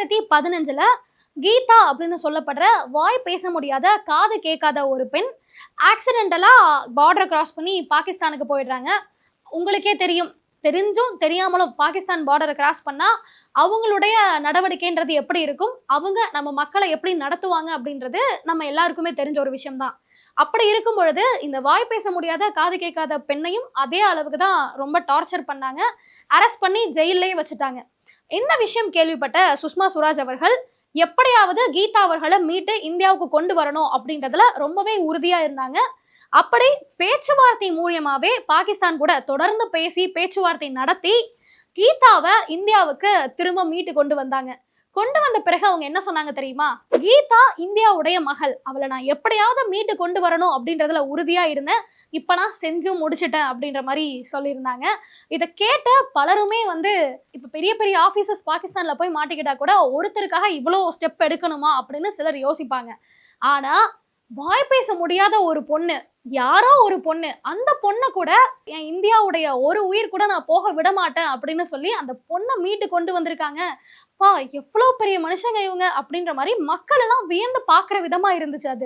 ரெண்டாயிரத்தி பதினஞ்சுல கீதா அப்படின்னு சொல்லப்படுற வாய் பேச முடியாத காது கேட்காத ஒரு பெண் ஆக்சிடென்டலா பார்டர் கிராஸ் பண்ணி பாகிஸ்தானுக்கு போயிடுறாங்க. உங்களுக்கே தெரியும். தெரிஞ்சும் தெரியாமலும் பாகிஸ்தான் பார்டரை கிராஸ் பண்ணால் அவங்களுடைய நடவடிக்கைன்றது எப்படி இருக்கும்? அவங்க நம்ம மக்களை எப்படி நடத்துவாங்க அப்படின்றது நம்ம எல்லாருக்குமே தெரிஞ்ச ஒரு விஷயம்தான். அப்படி இருக்கும் பொழுது இந்த வாய் பேச முடியாத காது கேட்காத பெண்ணையும் அதே அளவுக்கு தான் ரொம்ப டார்ச்சர் பண்ணாங்க. அரெஸ்ட் பண்ணி ஜெயிலே வச்சுட்டாங்க. இந்த விஷயம் கேள்விப்பட்ட சுஷ்மா சுராஜ் அவர்கள் எப்படியாவது கீதா அவர்களை மீட்டு இந்தியாவுக்கு கொண்டு வரணும் அப்படின்றதுல ரொம்பவே உறுதியா இருந்தாங்க. அப்படி பேச்சுவார்த்தை மூலியமாவே பாகிஸ்தான் கூட தொடர்ந்து பேசி பேச்சுவார்த்தை நடத்தி கீதாவை இந்தியாவுக்கு திரும்ப மீட்டு கொண்டு வந்தாங்க. கொண்டு வந்த பிறகு அவங்க என்ன சொன்னாங்க தெரியுமா? கீதா இந்தியாவுடைய மகள். அவளை நான் எப்படியாவது மீட்டு கொண்டு வரணும் அப்படின்றதுல உறுதியா இருந்தேன். இப்ப நான் செஞ்சும் முடிச்சிட்டேன் அப்படின்ற மாதிரி சொல்லியிருந்தாங்க. இதை கேட்ட பலருமே வந்து இப்ப பெரிய பெரிய ஆபீசர்ஸ் பாகிஸ்தான்ல போய் மாட்டிக்கிட்டா கூட ஒருத்தருக்காக இவ்வளோ ஸ்டெப் எடுக்கணுமா அப்படின்னு சிலர் யோசிப்பாங்க. ஆனா வாய் பேச முடியாத ஒரு பொண்ணு யாரோ ஒரு பொண்ணு அந்த பொண்ணை கூட என் இந்தியாவுடைய ஒரு உயிர் கூட நான் போக விட மாட்டேன் அப்படின்னு சொல்லி அந்த பொண்ணை மீட்டு கொண்டு வந்திருக்காங்க. பா எவ்வளோ பெரிய மனுஷங்க இவங்க அப்படின்ற மாதிரி மக்கள் எல்லாம் வியந்து பார்க்குற விதமாக இருந்துச்சு அது.